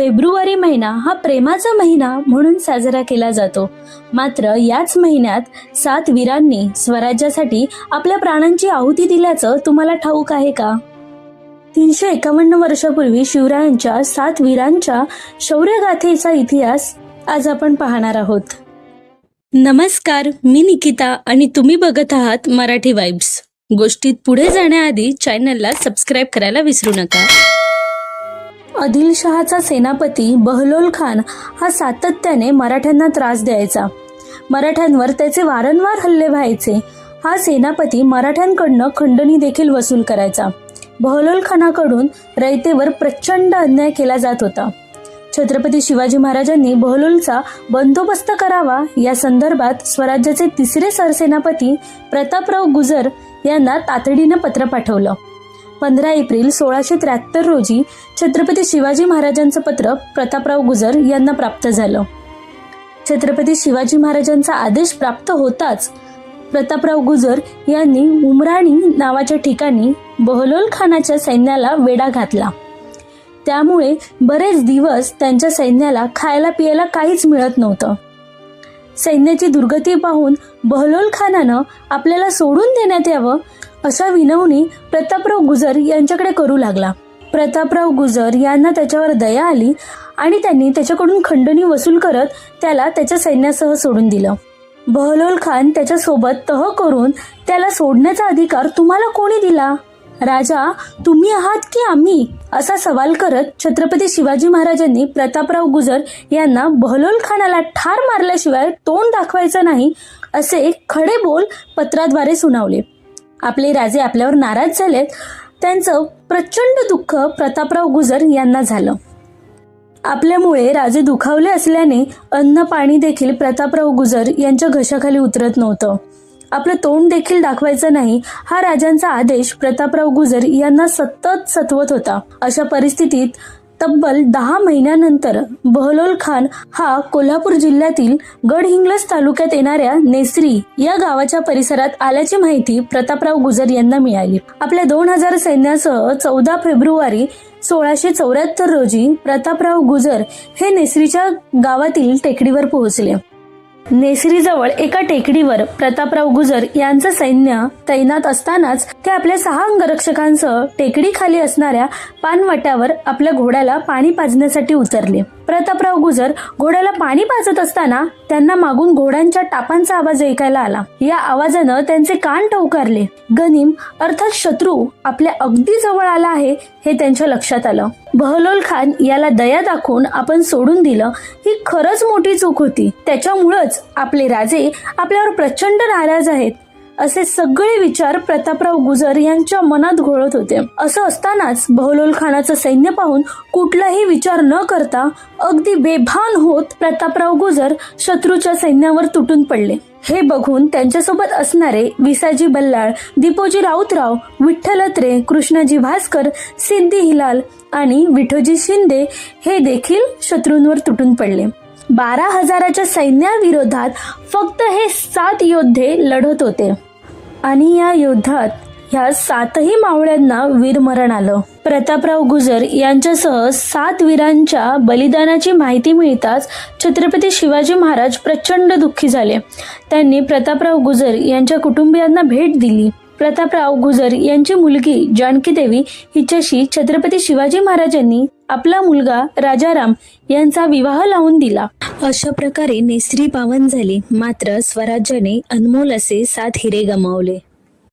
February महिना हा प्रेमाचा महिना म्हणून साजरा केला जातो. मात्र याच महिन्यात सात वीरांनी स्वराज्यासाठी आपल्या प्राणांची आहुती दिल्याचं तुम्हाला ठाऊक आहे का? तीनशे एकावन्न वर्षापूर्वी शिवरायांच्या सात वीरांच्या शौर्यगाथेचा इतिहास आज आपण पाहणार आहोत. नमस्कार मी निकिता आणि तुम्ही बघत आहात मराठी वाईब्स. गोष्टीत पुढे जाण्याआधी चॅनलला सबस्क्राईब करायला विसरू नका. आदिलशहाचा सेनापती बहलोल खान हा सातत्याने मराठ्यांना त्रास द्यायचा. मराठ्यांवर त्याचे वारंवार हल्ले व्हायचे. हा सेनापती मराठ्यांकडनं खंडणी देखील वसूल करायचा. बहलोल खानाकडून रयतेवर प्रचंड अन्याय केला जात होता. छत्रपती शिवाजी महाराजांनी बहलोलचा बंदोबस्त करावा या संदर्भात स्वराज्याचे तिसरे सरसेनापती प्रतापराव गुजर यांना तातडीनं पत्र पाठवलं. पंधरा एप्रिल सोळाशे त्र्याहत्तर रोजी छत्रपती शिवाजी महाराजांचं पत्र प्रतापराव गुजर यांना प्राप्त झालं. छत्रपती शिवाजी महाराजांचा आदेश प्राप्त होताच प्रतापराव गुजर यांनी उमराणी नावाच्या ठिकाणी बहलोल खानाच्या सैन्याला वेढा घातला. त्यामुळे बरेच दिवस त्यांच्या सैन्याला खायला पियाला काहीच मिळत नव्हतं. सैन्याची दुर्गती पाहून बहलोल खानानं आपल्याला सोडून देण्यात यावं असा विनवणी प्रतापराव गुजर यांच्याकडे करू लागला. प्रतापराव गुजर यांना त्याच्यावर दया आली आणि त्यांनी त्याच्याकडून खंडणी वसूल करत त्याला त्याच्या सैन्यासह सोडून दिलं. बहलोल खान त्याच्यासोबत तह करून त्याला सोडण्याचा अधिकार तुम्हाला कोणी दिला? राजा तुम्ही आहात की आम्ही? असा सवाल करत छत्रपती शिवाजी महाराजांनी प्रतापराव गुजर यांना बहलोल खानाला ठार मारल्याशिवाय तोंड दाखवायचं नाही असे खडे बोल पत्राद्वारे सुनावले. आपले राजे आपल्यावर नाराज झालेत. त्यांचं प्रचंड दुःख प्रतापराव गुजर यांना झालं. आपल्यामुळे राजे दुखावले असल्याने अन्न पाणी देखील प्रतापराव गुजर यांच्या घशाखाली उतरत नव्हतं. आपलं तोंड देखील दाखवायचं नाही हा राजांचा आदेश प्रतापराव गुजर यांना सतत सतवत होता. अशा परिस्थितीत तब्बल दहा महिन्यानंतर बहलोल खान हा कोल्हापूर जिल्ह्यातील गडहिंग्लज तालुक्यात येणाऱ्या नेसरी या गावाच्या परिसरात आल्याची माहिती प्रतापराव गुजर यांना मिळाली. आपल्या दोन हजार सैन्यासह चौदा फेब्रुवारी सोळाशे चौऱ्याहत्तर रोजी प्रतापराव गुजर हे नेसरीच्या गावातील टेकडीवर पोहोचले. नेसरीजवळ एका टेकडीवर प्रतापराव गुजर यांचं सैन्य तैनात असतानाच ते आपल्या सहा अंगरक्षकांसह टेकडी खाली असणाऱ्या पानवट्यावर आपल्या घोड्याला पाणी पाजण्यासाठी उतरले. प्रतापराव गुजर घोड्याला पाणी पाजत असताना त्यांना मागून घोड्यांच्या टापांचा आवाज ऐकायला आला. या आवाजानं त्यांचे कान टवकारले. गनिम अर्थात शत्रू आपल्या अगदी जवळ आला आहे हे त्यांच्या लक्षात आलं. बहलोल खान याला दया दाखवून आपण सोडून दिलं ही खरंच मोठी चूक होती. त्याच्यामुळंच आपले राजे आपल्यावर प्रचंड नाराज आहेत. असे सगळे विचार प्रतापराव गुजर यांच्या मनात घोळत होते. असं असतानाच बहलोल खानाचं सैन्य पाहून कुठलाही विचार न करता अगदी बेभान होत प्रतापराव गुजर शत्रूच्या सैन्यावर तुटून पडले. हे बघून त्यांच्यासोबत असणारे विसाजी बल्लाळ दीपोजी राऊतराव विठ्ठलत्रे कृष्णाजी भास्कर सिद्धी हिलाल आणि विठोजी शिंदे हे देखील शत्रूंवर तुटून पडले. बारा हजाराच्या सैन्याविरोधात फक्त हे सात योद्धे लढत होते. आणि या युद्धात ह्या सातही मावळ्यांना वीरमरण आलं. प्रतापराव गुजर यांच्यासह सात वीरांच्या बलिदानाची माहिती मिळताच छत्रपती शिवाजी महाराज प्रचंड दुःखी झाले. त्यांनी प्रतापराव गुजर यांच्या कुटुंबियांना भेट दिली. प्रतापराव गुजर यांची मुलगी जानकी देवी हिच्याशी छत्रपती शिवाजी महाराजांनी आपला मुलगा राजाराम यांचा विवाह लावून दिला. अशा प्रकारे नेसरी पावन झाली. मात्र स्वराज्याने अनमोल असे सात हिरे गमावले.